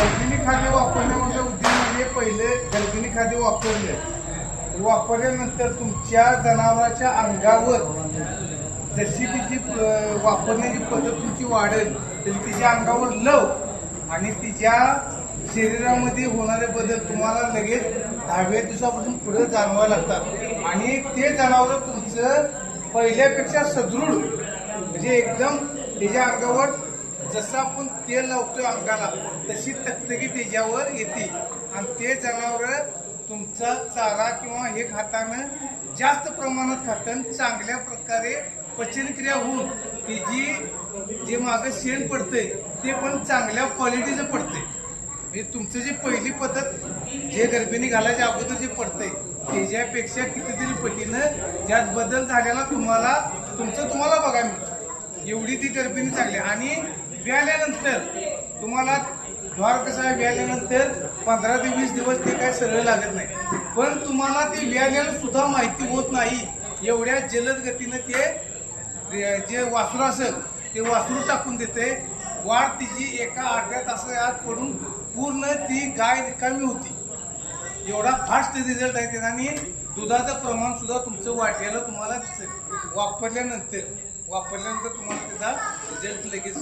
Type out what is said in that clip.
गर्भिणी खाद्य वापरण्यामध्ये उद्देश म्हणजे पहिले गर्भिणी खाद्य वापरले. वापरल्यानंतर तुमच्या जनावराच्या अंगावर जशी तिची वापरण्याची पद्धत तुमची वाढेल तरी तिच्या अंगावर लव आणि तिच्या शरीरामध्ये होणारे बदल तुम्हाला लगेच दहाव्या दिवसापासून पुढे जाणवा लागतात. आणि ते जनावर तुमचं पहिल्यापेक्षा सदृढ म्हणजे एकदम त्याच्या अंगावर जसं आपण तेल लावतोय अंगाला तशी तकतकी त्याच्यावर येते. आणि ते जनावर तुमचा चारा किंवा हे खातानं जास्त प्रमाणात खातं चांगल्या प्रकारे पचनक्रिया होऊन ती जी जे मागं शेण पडतंय ते पण चांगल्या क्वालिटीचं पडतंय. म्हणजे तुमचं जी पहिली पद्धत जे गर्भिणी घालायच्या अगोदर जे पडतंय त्याच्यापेक्षा कितीतरी पटीनं ज्यात बदल झालेला तुम्हाला तुमचं तुम्हाला बघायला मिळतं. एवढी ती गर्भिणी चांगली. आहे. आणि मिळाल्यानंतर तुम्हाला द्वार कसं पंधरा ते वीस दिवस ते काय सरळ लागत नाही. पण तुम्हाला ते व्याल्याला सुद्धा माहिती होत नाही एवढ्या जलद गतीनं ते जे वासरू असेल ते वासरू टाकून देते. वाढ तिची एका अर्ध्या तासात पडून पूर्ण ती गाय रिकामी होती. एवढा फास्ट रिझल्ट आहे त्याचा आणि दुधाचं प्रमाण सुद्धा तुमचं वाढलेलं तुम्हाला दिसेल. वापरल्यानंतर वापरल्यानंतर तुम्हाला त्याचा रिझल्ट लगेच